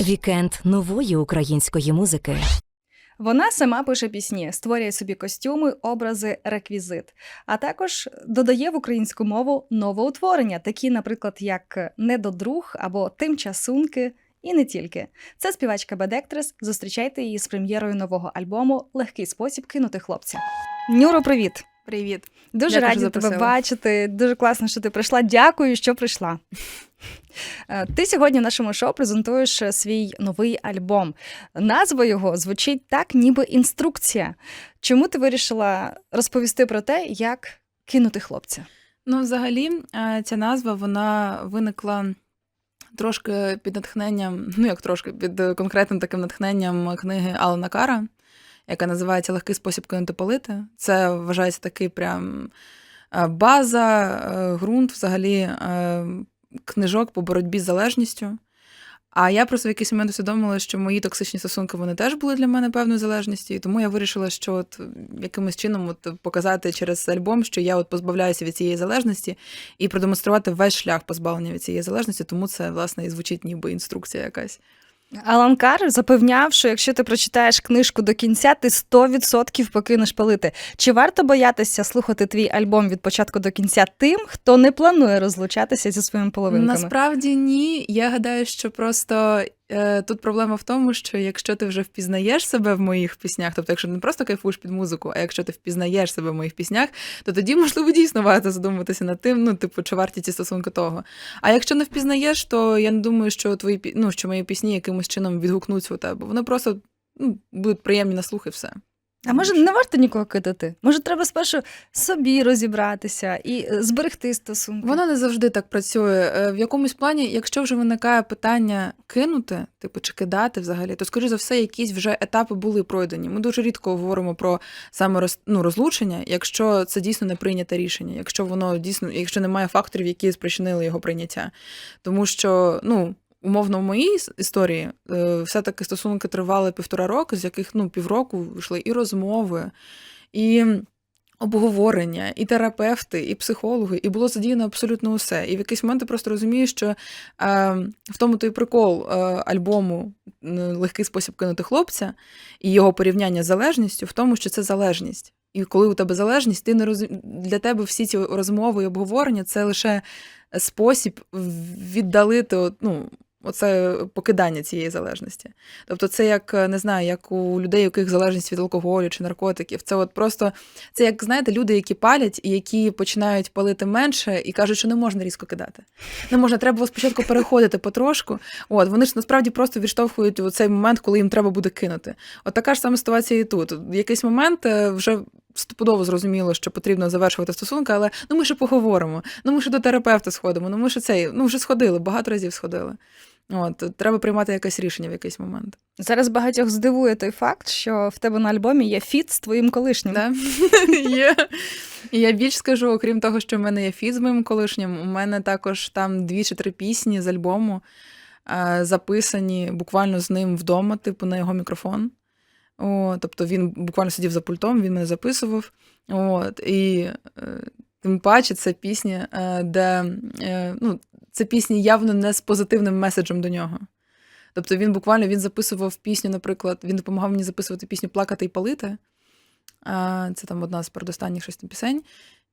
Вікенд нової української музики. Вона сама пише пісні, створює собі костюми, образи, реквізит, а також додає в українську мову новоутворення, такі, наприклад, як Недодруг або Тимчасунки. І не тільки. Це співачка Бедектрес. Зустрічайте її з прем'єрою нового альбому Легкий спосіб кинути хлопця. Нюро, привіт! Привіт. Дуже Дякую, раді тебе бачити. Дуже класно, що ти прийшла. Дякую, що прийшла. Е, Ти сьогодні в нашому шоу презентуєш е, свій новий альбом. Назва його звучить так, ніби інструкція. Чому ти вирішила розповісти про те, як кинути хлопця? Ну, взагалі, е, ця назва вона виникла трошки під натхненням, ну як трошки, під конкретним таким натхненням книги Алана Кара, яка називається Легкий спосіб кинути палити. Це вважається такий прям база, ґрунт взагалі книжок по боротьбі з залежністю. А я просто в якийсь момент усвідомила, що мої токсичні стосунки вони теж були для мене певною залежністю, і тому я вирішила, що от якимось чином от показати через альбом, що я от позбавляюся від цієї залежності, і продемонструвати весь шлях позбавлення від цієї залежності, тому це власне і звучить ніби інструкція якась. Алан Кар запевняв, що якщо ти прочитаєш книжку до кінця, ти 100% покинеш палити. Чи варто боятися слухати твій альбом від початку до кінця тим, хто не планує розлучатися зі своїми половинками? Насправді ні. Я гадаю, що просто тут проблема в тому, що якщо ти вже впізнаєш себе в моїх піснях, тобто, якщо не просто кайфуєш під музику, а якщо ти впізнаєш себе в моїх піснях, то тоді можливо дійсно варто задуматися над тим, ну типу, чи варті ці стосунки того. А якщо не впізнаєш, то я не думаю, що твої ну, що мої пісні якимось чином відгукнуться у тебе. Вони просто ну, будуть приємні на слух і все. А може не варто нікого кидати? Може, треба спершу собі розібратися і е, зберегти стосунки? Воно не завжди так працює. Е, В якомусь плані, якщо вже виникає питання кинути, типу чи кидати взагалі, то скоріш за все, якісь вже етапи були пройдені. Ми дуже рідко говоримо про саме роз, ну, розлучення, якщо це дійсно не прийняте рішення, якщо воно дійсно, якщо немає факторів, які спричинили його прийняття. Тому що, ну. Умовно, в моїй історії е, все-таки стосунки тривали півтора року, з яких ну, півроку йшли і розмови, і обговорення, і терапевти, і психологи, і було задіяно абсолютно усе. І в якийсь момент ти просто розумієш, що е, в тому той прикол е, альбому Легкий спосіб кинути хлопця і його порівняння з залежністю в тому, що це залежність. І коли у тебе залежність, ти не роз... для тебе всі ці розмови і обговорення це лише спосіб віддалити ну, оце покидання цієї залежності. Тобто, це як е, не знаю, як у людей, у яких залежність від алкоголю чи наркотиків. Це от просто це як знаєте, люди, які палять і які починають палити менше, і кажуть, що не можна різко кидати. Не можна, треба спочатку переходити потрошку. От вони ж насправді просто відштовхують у цей момент, коли їм треба буде кинути. От така ж сама ситуація і тут. В якийсь момент е, вже. Стопудово зрозуміло, що потрібно завершувати стосунки, але ну ми ще поговоримо. Ну ми ще до терапевта сходимо. Ну ми ще цей, ну вже сходили, багато разів сходили. От треба приймати якесь рішення в якийсь момент. Зараз багатьох здивує той факт, що в тебе на альбомі є фіт з твоїм колишнім. Да? Є. І я більш скажу, окрім того, що в мене є фіт з моїм колишнім, у мене також там дві чи три пісні з альбому записані буквально з ним вдома, типу на його мікрофон. О, тобто він буквально сидів за пультом, він мене записував. От, і е, тим паче це пісня, е, де е, ну, це пісні явно не з позитивним меседжем до нього. Тобто він буквально він записував пісню, наприклад, він допомагав мені записувати пісню Плакати і палити. Це там одна з передостанніх щось пісень.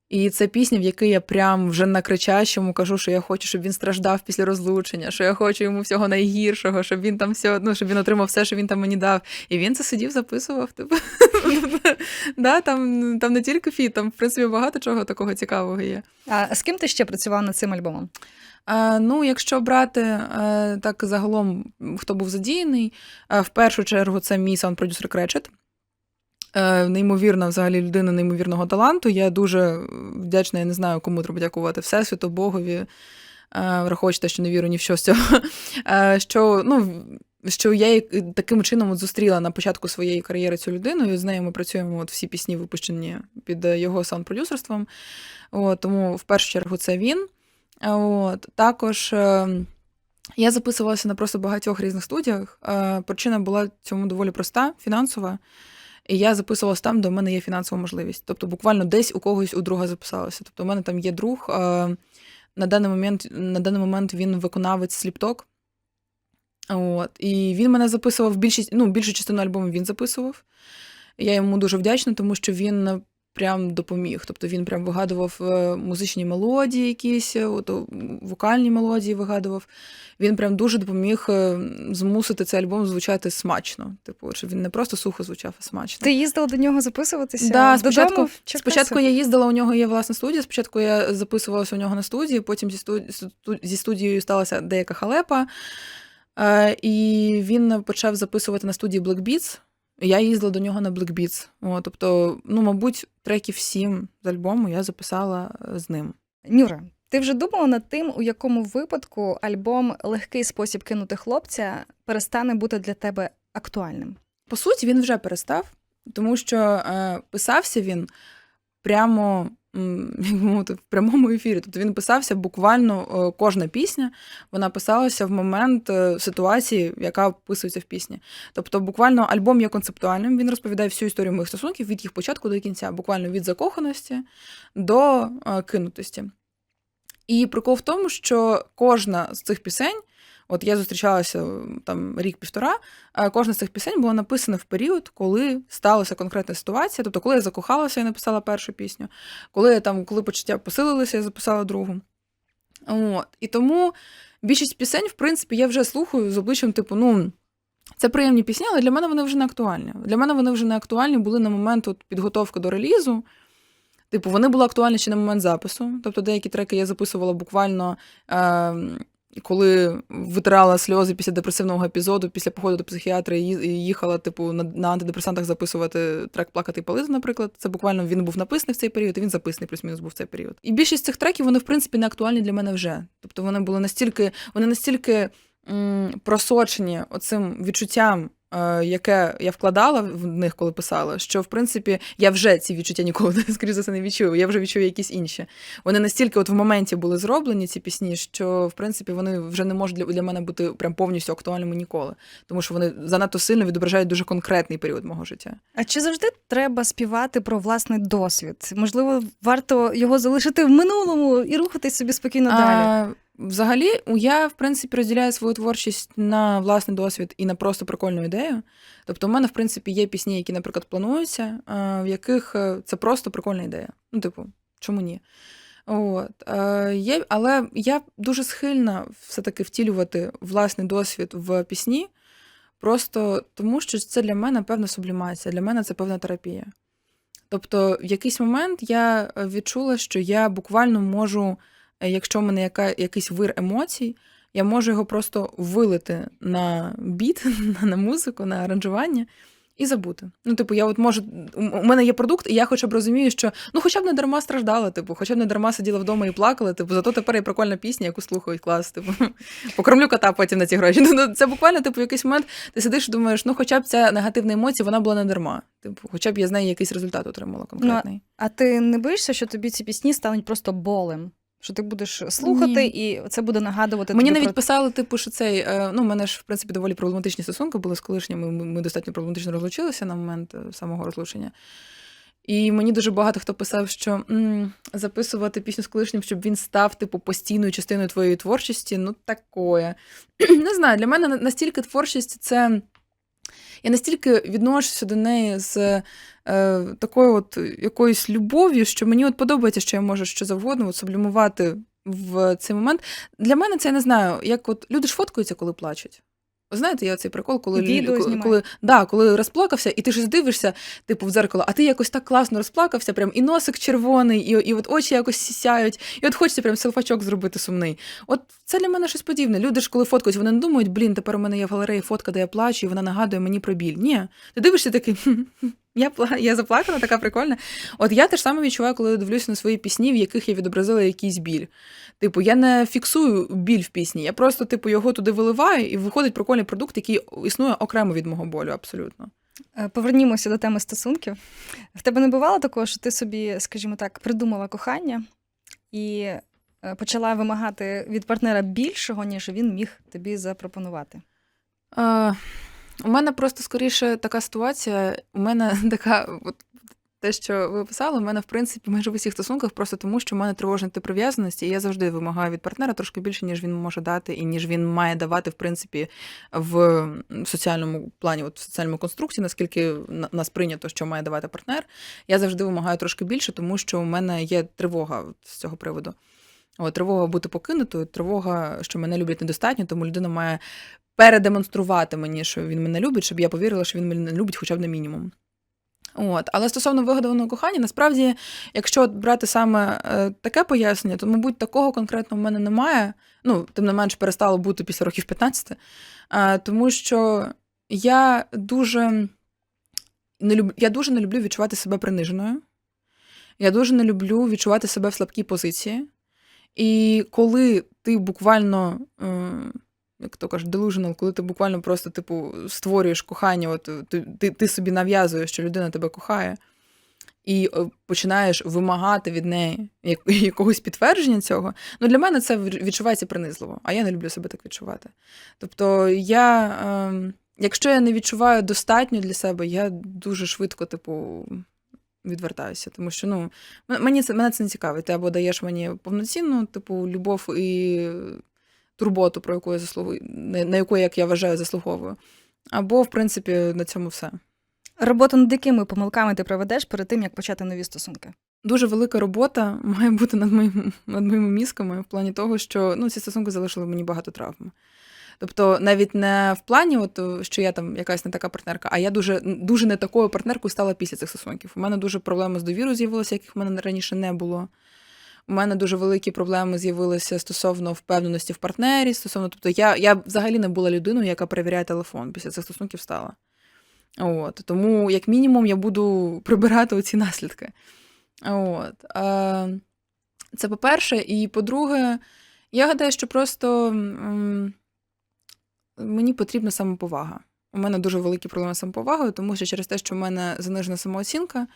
І це пісня, в якій я прям вже на кричащому кажу, що я хочу, щоб він страждав після розлучення, що я хочу йому всього найгіршого, щоб він там все, ну, щоб він отримав все, що він там мені дав. І він це сидів, записував. Типу. там, там не тільки фіт, там, в принципі, багато чого такого цікавого є. А з ким ти ще працював над цим альбомом? А, ну, якщо брати е, так загалом, хто був задіяний, е, в першу чергу це мій саунд-продюсер Кречет. Е, Неймовірна взагалі людина неймовірного таланту. Я дуже вдячна, я не знаю, кому треба дякувати Всесвіту, Богові, е, враховуючи те, що не вірю ні в що з цього. Е, Що, ну, що я таким чином от зустріла на початку своєї кар'єри цю людину, і з нею ми працюємо от всі пісні, випущені під його саунд-продюсерством. Тому в першу чергу це він. От, також е, я записувалася на просто багатьох різних студіях. Е, причина була цьому доволі проста, фінансова. І я записувалася там, де в мене є фінансова можливість. Тобто, буквально десь у когось у друга записалася. Тобто, у мене там є друг. Е, на даний момент, на даний момент він виконавець сліпток. От. І він мене записував більшість, ну, більшу частину альбому він записував. Я йому дуже вдячна, тому що він прям допоміг. Тобто він прям вигадував е, музичні мелодії, якісь, е, от, вокальні мелодії вигадував. Він прям дуже допоміг е, змусити цей альбом звучати смачно. Типу, щоб він не просто сухо звучав, а смачно. Ти їздила до нього записуватися? Да, спочатку, спочатку я їздила, у нього є власна студія. Спочатку я записувалася у нього на студії, потім зі, студі... зі студією сталася деяка халепа. І він почав записувати на студії Black Beats. Я їздила до нього на Black Beats. О, тобто, ну, мабуть, треків сім з альбому я записала е, з ним. Нюра, ти вже думала над тим, у якому випадку альбом Легкий спосіб кинути хлопця перестане бути для тебе актуальним? По суті, він вже перестав, тому що е, писався він прямо в прямому ефірі. Тобто він писався буквально е, кожна пісня, вона писалася в момент е, ситуації, яка описується в пісні. Тобто, буквально альбом є концептуальним, він розповідає всю історію моїх стосунків від їх початку до кінця, буквально від закоханості до е, кинутості. І прикол в тому, що кожна з цих пісень. От я зустрічалася там рік-півтора. Кожна з цих пісень була написана в період, коли сталася конкретна ситуація. Тобто, коли я закохалася, я написала першу пісню, коли я там, коли почуття посилилися, я записала другу. От. І тому більшість пісень, в принципі, я вже слухаю з обличчям, типу, ну. Це приємні пісні, але для мене вони вже не актуальні. Для мене вони вже не актуальні були на момент от підготовки до релізу. Типу, вони були актуальні ще на момент запису. Тобто деякі треки я записувала буквально. Е- коли витирала сльози після депресивного епізоду, після походу до психіатра, їхала, типу, на, на антидепресантах записувати трек Плакати і палити, наприклад. Це буквально він був написаний в цей період, і він записаний плюс-мінус був в цей період. І більшість цих треків вони, в принципі, не актуальні для мене вже. Тобто вони були настільки, вони настільки м, просочені оцим відчуттям. Е, Яке я вкладала в них, коли писала, що в принципі я вже ці відчуття ніколи скоріше за це не відчую. Я вже відчую якісь інші. Вони настільки, от в моменті були зроблені ці пісні, що в принципі вони вже не можуть для, для мене бути прям повністю актуальними ніколи, тому що вони занадто сильно відображають дуже конкретний період мого життя. А чи завжди треба співати про власний досвід? Можливо, варто його залишити в минулому і рухатись собі спокійно далі. Взагалі, я в принципі розділяю свою творчість на власний досвід і на просто прикольну ідею. Тобто, у мене, в принципі, є пісні, які, наприклад, плануються, в яких е, це просто прикольна ідея. Ну, типу, чому ні? От, е, є, але я дуже схильна все-таки втілювати власний досвід в пісні, просто тому що це для мене певна сублімація, для мене це певна терапія. Тобто, в якийсь момент я е, відчула, що я буквально можу, е, якщо в мене яка, якийсь вир емоцій, я можу його просто вилити на біт, на музику, на аранжування і забути. Ну, типу, я от можу. У мене є продукт, і я хоча б розумію, що ну хоча б не дарма страждала, типу, хоча б не дарма сиділа вдома і плакала, типу, зато тепер є прикольна пісня, яку слухають клас. Типу, покормлю кота потім на ці гроші. Ну, це буквально, типу, якийсь момент ти сидиш і думаєш, ну хоча б ця негативна емоція, вона була не дарма. Типу, хоча б я з неї якийсь результат отримала конкретний. А ти не боїшся, що тобі ці пісні стануть просто болем? Що ти будеш слухати, Ні. і це буде нагадувати Мені тобі навіть про писали, типу, що цей. е, Ну, в мене ж, в принципі, доволі проблематичні стосунки були з колишніми. Ми, ми достатньо проблематично розлучилися на момент е, самого розлучення. І мені дуже багато хто писав, що м, записувати пісню з колишнім, щоб він став, типу, постійною частиною твоєї творчості, ну такое. Не знаю, для мене настільки творчість це. Я настільки відношуся до неї з е, такою от якоюсь любов'ю, що мені от подобається, що я можу що завгодно от сублімувати в цей момент. Для мене це я не знаю, як от люди ж фоткаються, коли плачуть. Знаєте, я цей прикол, коли, Відео коли, коли, да, коли розплакався, і ти ж дивишся, типу, в дзеркало, а ти якось так класно розплакався, прям і носик червоний, і, і от очі якось сяють, і от хочеться прям селфачок зробити сумний. От це для мене щось подібне. Люди ж, коли фоткають, вони не думають, блін, тепер у мене є в галереї фотка, де я плачу, і вона нагадує мені про біль. Ні, ти дивишся такий. «Хм-хм, Я я заплакана, така прикольна. От я теж саме відчуваю, коли дивлюся на свої пісні, в яких я відобразила якийсь біль. Типу, я не фіксую біль в пісні, я просто, типу, його туди виливаю, і виходить прикольний продукт, який існує окремо від мого болю, абсолютно. Е, Повернімося до теми стосунків. В тебе не бувало такого, що ти собі, скажімо так, придумала кохання і е, почала вимагати від партнера більшого, ніж він міг тобі запропонувати? Е, у мене просто скоріше така ситуація. У мене така, от, те, що ви описали, у мене в принципі майже в усіх стосунках, просто тому, що в мене тривожний тип прив'язаності, і я завжди вимагаю від партнера трошки більше, ніж він може дати, і ніж він має давати, в принципі, в соціальному плані, от в соціальному конструкції, наскільки нас прийнято, що має давати партнер. Я завжди вимагаю трошки більше, тому що у мене є тривога з цього приводу. От, тривога бути покинутою, тривога, що мене люблять недостатньо, тому людина має передемонструвати мені, що він мене любить, щоб я повірила, що він мене любить хоча б на мінімум. От. Але стосовно вигадуваного кохання, насправді, якщо брати саме е, таке пояснення, то, мабуть, такого конкретно в мене немає. Ну, тим не менш, перестало бути після років 15, е, тому що я дуже не люб... я дуже не люблю відчувати себе приниженою. Я дуже не люблю відчувати себе в слабкій позиції. І коли ти буквально, е, як то кажуть, delusional, коли ти буквально просто типу створюєш кохання, от ти, ти, ти собі нав'язуєш, що людина тебе кохає, і е, починаєш вимагати від неї якогось підтвердження цього, ну для мене це відчувається принизливо, а я не люблю себе так відчувати. Тобто, я, е, якщо я не відчуваю достатньо для себе, я дуже швидко, типу, відвертаюся, тому що ну, мені це мене це не цікавить. Ти або даєш мені повноцінну, типу, любов і турботу, про яку я заслугую, на яку, як я вважаю, заслуговую. Або, в принципі, на цьому все. Роботу над якими помилками ти проведеш перед тим, як почати нові стосунки? Дуже велика робота має бути над моїм, над моїми мізками в плані того, що ну, ці стосунки залишили мені багато травм. Тобто, навіть не в плані, от, що я там якась не така партнерка, а я дуже, дуже не такою партнеркою стала після цих стосунків. У мене дуже проблеми з довірою з'явилися, яких в мене раніше не було. У мене дуже великі проблеми з'явилися стосовно впевненості в партнері. Стосовно, тобто, я, я взагалі не була людиною, яка перевіряє телефон. Після цих стосунків стала. От. Тому, як мінімум, я буду прибирати оці наслідки. От. Е, Це по-перше. І по-друге, я гадаю, що просто мені потрібна самоповага. У мене дуже великі проблеми з самоповагою, тому що через те, що в мене занижена самооцінка,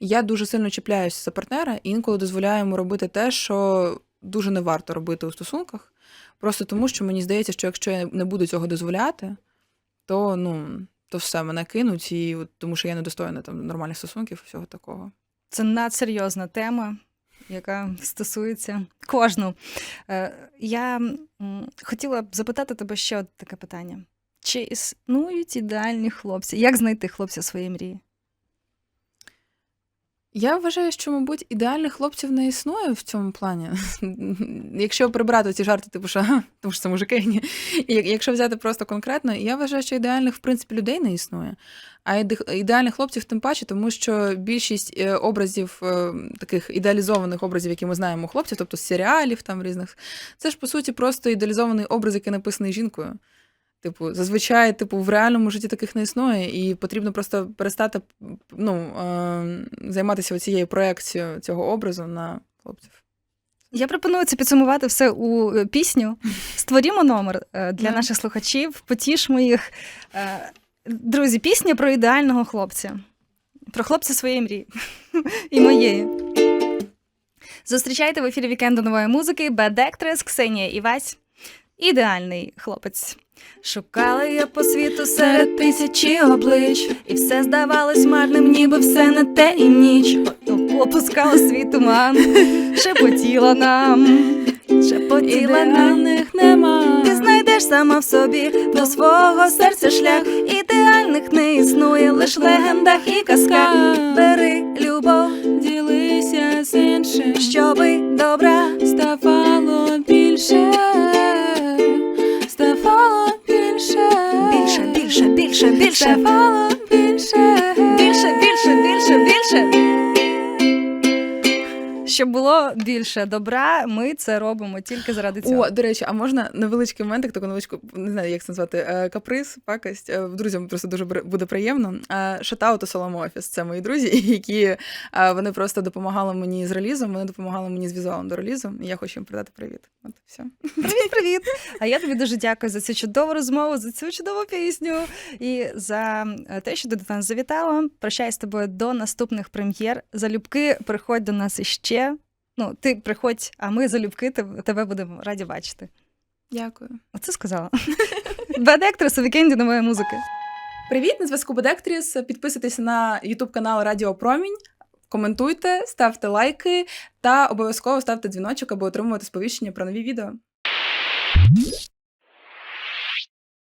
я дуже сильно чіпляюся за партнера і інколи дозволяю йому робити те, що дуже не варто робити у стосунках. Просто тому, що мені здається, що якщо я не буду цього дозволяти, то ну, то все мене кинуть, і от, тому що я недостойна там нормальних стосунків і всього такого. Це надсерйозна тема, яка стосується кожну. Е, Я хотіла б запитати тебе ще таке питання: чи існують ідеальні хлопці? Як знайти хлопця своєї мрії? Я вважаю, що, мабуть, ідеальних хлопців не існує в цьому плані. Якщо прибрати ці жарти, типу, що «Ага, тому що це мужики, ні. Якщо взяти просто конкретно, я вважаю, що ідеальних, в принципі, людей не існує. А ідеальних хлопців тим паче, тому що більшість е, образів, е, таких ідеалізованих образів, які ми знаємо хлопців, тобто з серіалів там різних, це ж по суті просто ідеалізований образ, який написаний жінкою. Типу, зазвичай, типу, в реальному житті таких не існує, і потрібно просто перестати ну, е, займатися цією проекцією цього образу на хлопців. Я пропоную це підсумувати все у е, пісню. Створімо номер е, для наших слухачів, потішмо їх. Е, Друзі, пісня про ідеального хлопця, про хлопця своєї мрії і моєї. Зустрічайте в ефірі вікенду нової музики Actress Ксенія Івась. Ідеальний хлопець. Шукала я по світу серед тисячі облич, і все здавалось марним, ніби все не те і ніч. Опускала свій туман, шепотіла нам, шепотіла нам. нема. Ти знайдеш сама в собі до свого серця шлях. Ідеальних не існує, лиш в легендах і казках. Бери любов, ділися з іншим, щоби добра. ставало більше, більше, Більше, більше, більше, більше, більше, більше, більше, більше. Щоб було більше добра, ми це робимо тільки заради цього. О, до речі, а можна невеличкий моментик, таку невеличку, не знаю, як це назвати, е, каприз, пакость. Е, Друзям просто дуже буде приємно. Шатаут у Солом Офіс. Це мої друзі, які е, вони просто допомагали мені з релізом, вони допомагали мені з візуалом до релізу. І я хочу їм передати привіт. От все. Привіт, привіт! А я тобі дуже дякую за цю чудову розмову, за цю чудову пісню і за е, те, що ти до нас завітала. Прощаюсь з тобою до наступних прем'єр. Залюбки приходь до нас іще. Ну, ти приходь, а ми залюбки тебе- будемо раді бачити. Дякую. Оце сказала. Бедектрис у вікенді нової музики. Привіт, на зв'язку Бедектріс. Підписуйтесь на YouTube канал Радіо Промінь. коментуйте, ставте лайки та обов'язково ставте дзвіночок, аби отримувати сповіщення про нові відео.